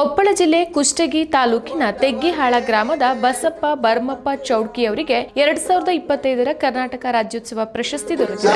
ಕೊಪ್ಪಳ ಜಿಲ್ಲೆ ಕುಷ್ಟಗಿ ತಾಲೂಕಿನ ತೆಗ್ಗಿಹಾಳ ಗ್ರಾಮದ ಬಸಪ್ಪ, ಬರ್ಮಪ್ಪ ಚೌಡ್ಕಿ ಅವರಿಗೆ ಎರಡ್ ಸಾವಿರದ ಇಪ್ಪತ್ತೈದರ ಕರ್ನಾಟಕ ರಾಜ್ಯೋತ್ಸವ ಪ್ರಶಸ್ತಿ ದೊರೆತಿದೆ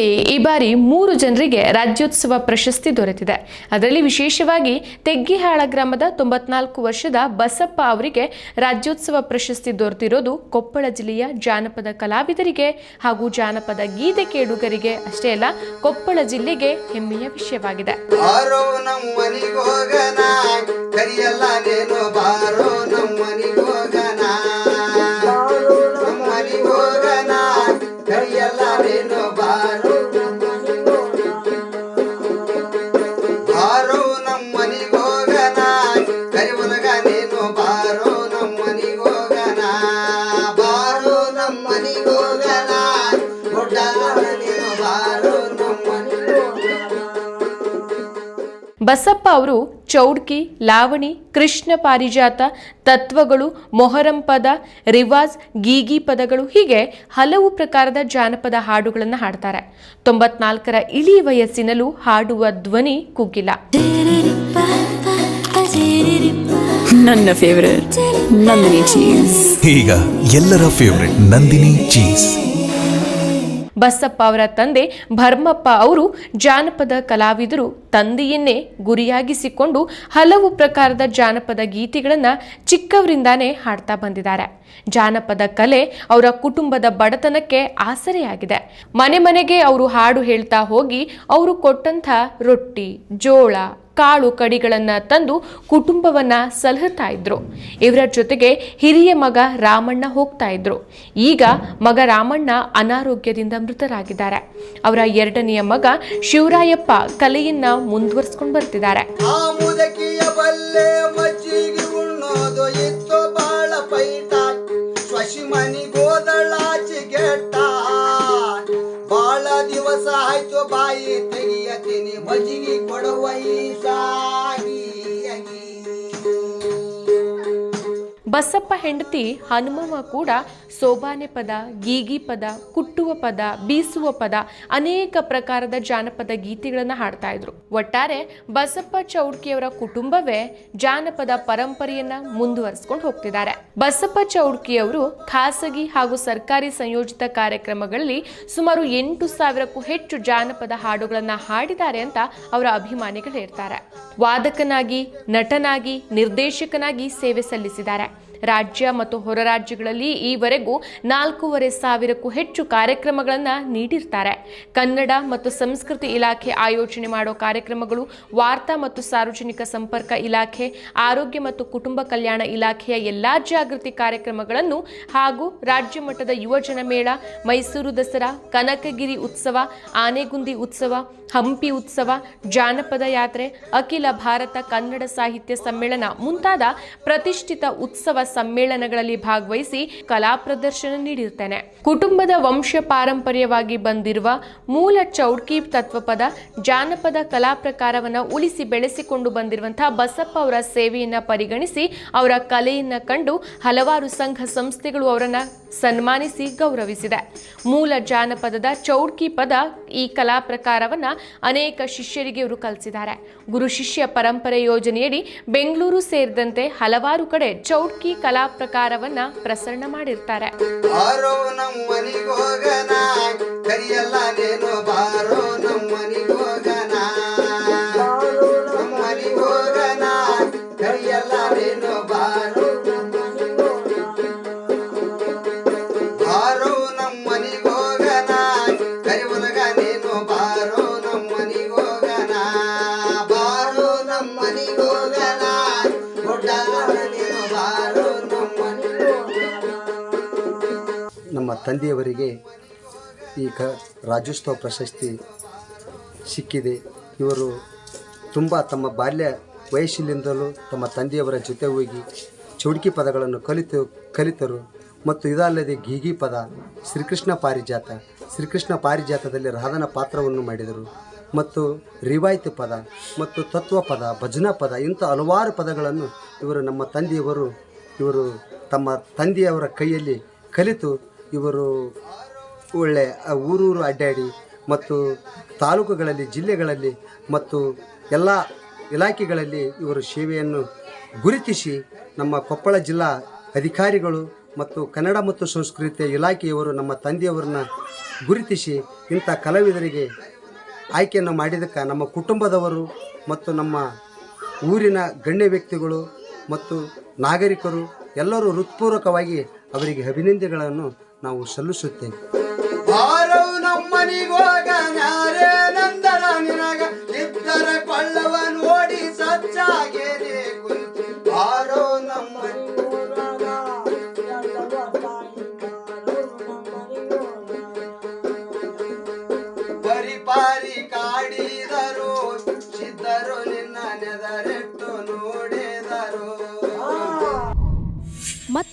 ಕೊಪ್ಪಳದಲ್ಲಿ ಈ ಬಾರಿ ಮೂರು ಜನರಿಗೆ ರಾಜ್ಯೋತ್ಸವ ಪ್ರಶಸ್ತಿ ದೊರೆತಿದೆ. ಅದರಲ್ಲಿ ವಿಶೇಷವಾಗಿ ತೆಗ್ಗಿಹಾಳ ಗ್ರಾಮದ ತೊಂಬತ್ನಾಲ್ಕು ವರ್ಷದ ಬಸಪ್ಪ ಅವರಿಗೆ ರಾಜ್ಯೋತ್ಸವ ಪ್ರಶಸ್ತಿ ದೊರೆತಿರೋದು ಕೊಪ್ಪಳ ಜಿಲ್ಲೆಯ ಜಾನಪದ ಕಲಾವಿದರಿಗೆ ಹಾಗೂ ಜಾನಪದ ಗೀತೆ ಕೇಳುಗರಿಗೆ ಅಷ್ಟೇ ಅಲ್ಲ, ಕೊಪ್ಪಳ ಜಿಲ್ಲೆಗೆ ಹೆಮ್ಮೆಯ ವಿಷಯವಾಗಿದೆ. ಬಾರೋ ಬಾರೋ ನೀನು ಬಾರೋ ಬಸಪ್ಪ ಅವರು ಚೌಡ್ಕಿ ಲಾವಣಿ ಕೃಷ್ಣ ಪಾರಿಜಾತ ತತ್ವಗಳು ಮೊಹರಂ ಪದ ರಿವಾಜ್ ಗೀಗಿ ಪದಗಳು ಹೀಗೆ ಹಲವು ಪ್ರಕಾರದ ಜಾನಪದ ಹಾಡುಗಳನ್ನು ಹಾಡ್ತಾರೆ. ತೊಂಬತ್ನಾಲ್ಕರ ಇಳಿ ವಯಸ್ಸಿನಲ್ಲೂ ಹಾಡುವ ಧ್ವನಿ ಕುಗ್ಗಿಲ್ಲ ನನ್ನ ಫೇವರೇಟ್ ನಂದಿನಿ ಚೀಸ್ ಈಗ ಎಲ್ಲರ ಫೇವರೆಟ್ ನಂದಿನಿ ಚೀಸ್ ಬಸಪ್ಪ ಅವರ ತಂದೆ ಭರ್ಮಪ್ಪ ಅವರು ಜಾನಪದ ಕಲಾವಿದರು ತಂದೆಯನ್ನೇ ಗುರಿಯಾಗಿಸಿಕೊಂಡು ಹಲವು ಪ್ರಕಾರದ ಜಾನಪದ ಗೀತೆಗಳನ್ನು ಚಿಕ್ಕವರಿಂದಾನೇ ಹಾಡ್ತಾ ಬಂದಿದ್ದಾರೆ. ಜಾನಪದ ಕಲೆ ಅವರ ಕುಟುಂಬದ ಬಡತನಕ್ಕೆ ಆಸರೆಯಾಗಿದೆ. ಮನೆ ಮನೆಗೆ ಅವರು ಹಾಡು ಹೇಳ್ತಾ ಹೋಗಿ ಅವರು ಕೊಟ್ಟಂಥ ರೊಟ್ಟಿ ಜೋಳ ಕಾಳು ಕಡಿಗಳನ್ನು ತಂದು ಕುಟುಂಬವನ್ನ ಸಲಹುತ್ತಾ ಇದ್ರು. ಇವರ ಜೊತೆಗೆ ಹಿರಿಯ ಮಗ ರಾಮಣ್ಣ ಹೋಗ್ತಾ ಇದ್ರು. ಈಗ ಮಗ ರಾಮಣ್ಣ ಅನಾರೋಗ್ಯದಿಂದ ಮೃತರಾಗಿದ್ದಾರೆ. ಅವರ ಎರಡನೆಯ ಮಗ ಶಿವರಾಯಪ್ಪ ಕಲೆಯನ್ನ ಮುಂದುವರಿಸ್ಕೊಂಡು ಬರ್ತಿದ್ದಾರೆ. ಬಸಪ್ಪ ಹೆಂಡತಿ ಹನುಮಮ್ಮ ಕೂಡ ಸೋಬಾನೆ ಪದ, ಗೀಗಿ ಪದ, ಕುಟ್ಟುವ ಪದ, ಬೀಸುವ ಪದ, ಅನೇಕ ಪ್ರಕಾರದ ಜಾನಪದ ಗೀತೆಗಳನ್ನು ಹಾಡ್ತಾ ಇದ್ರು. ಒಟ್ಟಾರೆ ಬಸಪ್ಪ ಚೌಡ್ಕಿಯವರ ಕುಟುಂಬವೇ ಜಾನಪದ ಪರಂಪರೆಯನ್ನ ಮುಂದುವರಿಸಿಕೊಂಡು ಹೋಗ್ತಿದ್ದಾರೆ. ಬಸಪ್ಪ ಚೌಡ್ಕಿಯವರು ಖಾಸಗಿ ಹಾಗೂ ಸರ್ಕಾರಿ ಸಂಯೋಜಿತ ಕಾರ್ಯಕ್ರಮಗಳಲ್ಲಿ ಸುಮಾರು ಎಂಟು ಸಾವಿರಕ್ಕೂ ಹೆಚ್ಚು ಜಾನಪದ ಹಾಡುಗಳನ್ನು ಹಾಡಿದ್ದಾರೆ ಅಂತ ಅವರ ಅಭಿಮಾನಿಗಳು ಹೇಳ್ತಾರೆ. ವಾದಕನಾಗಿ, ನಟನಾಗಿ, ನಿರ್ದೇಶಕನಾಗಿ ಸೇವೆ ಸಲ್ಲಿಸಿದ್ದಾರೆ. ರಾಜ್ಯ ಮತ್ತು ಹೊರ ರಾಜ್ಯಗಳಲ್ಲಿ ಈವರೆಗೂ ನಾಲ್ಕೂವರೆ ಸಾವಿರಕ್ಕೂ ಹೆಚ್ಚು ಕಾರ್ಯಕ್ರಮಗಳನ್ನು ನೀಡಿರ್ತಾರೆ. ಕನ್ನಡ ಮತ್ತು ಸಂಸ್ಕೃತಿ ಇಲಾಖೆ ಆಯೋಜನೆ ಮಾಡೋ ಕಾರ್ಯಕ್ರಮಗಳು ವಾರ್ತಾ ಮತ್ತು ಸಾರ್ವಜನಿಕ ಸಂಪರ್ಕ ಇಲಾಖೆ, ಆರೋಗ್ಯ ಮತ್ತು ಕುಟುಂಬ ಕಲ್ಯಾಣ ಇಲಾಖೆಯ ಎಲ್ಲಾ ಜಾಗೃತಿ ಕಾರ್ಯಕ್ರಮಗಳನ್ನು ಹಾಗೂ ರಾಜ್ಯ ಮಟ್ಟದ ಯುವಜನ ಮೇಳ ಮೈಸೂರು ದಸರಾ, ಕನಕಗಿರಿ ಉತ್ಸವ, ಆನೆಗುಂದಿ ಉತ್ಸವ, ಹಂಪಿ ಉತ್ಸವ, ಜಾನಪದ ಯಾತ್ರೆ, ಅಖಿಲ ಭಾರತ ಕನ್ನಡ ಸಾಹಿತ್ಯ ಸಮ್ಮೇಳನ ಮುಂತಾದ ಪ್ರತಿಷ್ಠಿತ ಉತ್ಸವ ಸಮ್ಮೇಳನಗಳಲ್ಲಿ ಭಾಗವಹಿಸಿ ಕಲಾ ಪ್ರದರ್ಶನ ನೀಡಿರ್ತೇನೆ ಕುಟುಂಬದ ವಂಶ ಪಾರಂಪರ್ಯವಾಗಿ ಬಂದಿರುವ ಮೂಲ ಚೌಡ್ಕಿ ತತ್ವಪದ ಜಾನಪದ ಕಲಾ ಪ್ರಕಾರವನ್ನು ಉಳಿಸಿ ಬೆಳೆಸಿಕೊಂಡು ಬಂದಿರುವಂತಹ ಬಸಪ್ಪ ಅವರ ಸೇವೆಯನ್ನ ಪರಿಗಣಿಸಿ ಅವರ ಕಲೆಯನ್ನ ಕಂಡು ಹಲವಾರು ಸಂಘ ಸಂಸ್ಥೆಗಳು ಅವರನ್ನ ಸನ್ಮಾನಿಸಿ ಗೌರವಿಸಿದೆ. ಮೂಲ ಜಾನಪದದ ಚೌಡ್ಕಿ ಪದ ಈ ಕಲಾ ಪ್ರಕಾರವನ್ನು ಅನೇಕ ಶಿಷ್ಯರಿಗೆ ಇವರು ಕಲಿಸಿದ್ದಾರೆ. ಗುರು ಶಿಷ್ಯ ಪರಂಪರೆ ಯೋಜನೆಯಡಿ ಬೆಂಗಳೂರು ಸೇರಿದಂತೆ ಹಲವಾರು ಕಡೆ ಚೌಡ್ಕಿ ಕಲಾ ಪ್ರಕಾರವನ್ನ ಪ್ರಸರಣ ಮಾಡಿರ್ತಾರೆ. ಕರಿಯಲ್ಲ ಬಾರೋ ನಮ್ಮನಿಗೋಗನ ನಮ್ಮ ತಂದೆಯವರಿಗೆ ಈ ಕ ರಾಜ್ಯೋತ್ಸವ ಪ್ರಶಸ್ತಿ ಸಿಕ್ಕಿದೆ. ಇವರು ತುಂಬ ತಮ್ಮ ಬಾಲ್ಯ ವಯಸ್ಸಿನಿಂದಲೂ ತಮ್ಮ ತಂದೆಯವರ ಜೊತೆ ಹೋಗಿ ಚೌಡಿಕಿ ಪದಗಳನ್ನು ಕಲಿತು, ಕಲಿತರು. ಮತ್ತು ಇದಲ್ಲದೆ ಗೀಗಿ ಪದ, ಶ್ರೀಕೃಷ್ಣ ಪಾರಿಜಾತ ಶ್ರೀಕೃಷ್ಣ ಪಾರಿಜಾತದಲ್ಲಿ ರಾಧನ ಪಾತ್ರವನ್ನು ಮಾಡಿದರು. ಮತ್ತು ರಿವಾಯಿತಿ ಪದ ಮತ್ತು ತತ್ವ ಪದ, ಭಜನಾ ಪದ, ಇಂಥ ಹಲವಾರು ಪದಗಳನ್ನು ಇವರು ನಮ್ಮ ತಂದೆಯವರು, ಇವರು ತಮ್ಮ ತಂದೆಯವರ ಕೈಯಲ್ಲಿ ಕಲಿತು ಇವರು ಒಳ್ಳೆ ಊರೂರು ಅಡ್ಡಾಡಿ ಮತ್ತು ತಾಲೂಕುಗಳಲ್ಲಿ, ಜಿಲ್ಲೆಗಳಲ್ಲಿ ಮತ್ತು ಎಲ್ಲ ಇಲಾಖೆಗಳಲ್ಲಿ ಇವರು ಸೇವೆಯನ್ನು ಗುರುತಿಸಿ ನಮ್ಮ ಕೊಪ್ಪಳ ಜಿಲ್ಲಾ ಅಧಿಕಾರಿಗಳು ಮತ್ತು ಕನ್ನಡ ಮತ್ತು ಸಂಸ್ಕೃತಿಯ ಇಲಾಖೆಯವರು ನಮ್ಮ ತಂದೆಯವರನ್ನ ಗುರುತಿಸಿ ಇಂಥ ಕಲಾವಿದರಿಗೆ ಆಯ್ಕೆಯನ್ನು ಮಾಡಿದಕ್ಕೆ ನಮ್ಮ ಕುಟುಂಬದವರು ಮತ್ತು ನಮ್ಮ ಊರಿನ ಗಣ್ಯ ವ್ಯಕ್ತಿಗಳು ಮತ್ತು ನಾಗರಿಕರು ಎಲ್ಲರೂ ಹೃತ್ಪೂರ್ವಕವಾಗಿ ಅವರಿಗೆ ಅಭಿನಂದನೆಗಳನ್ನು ನಾವು ಸಲ್ಲಿಸುತ್ತೇವೆ. ಬಾರವು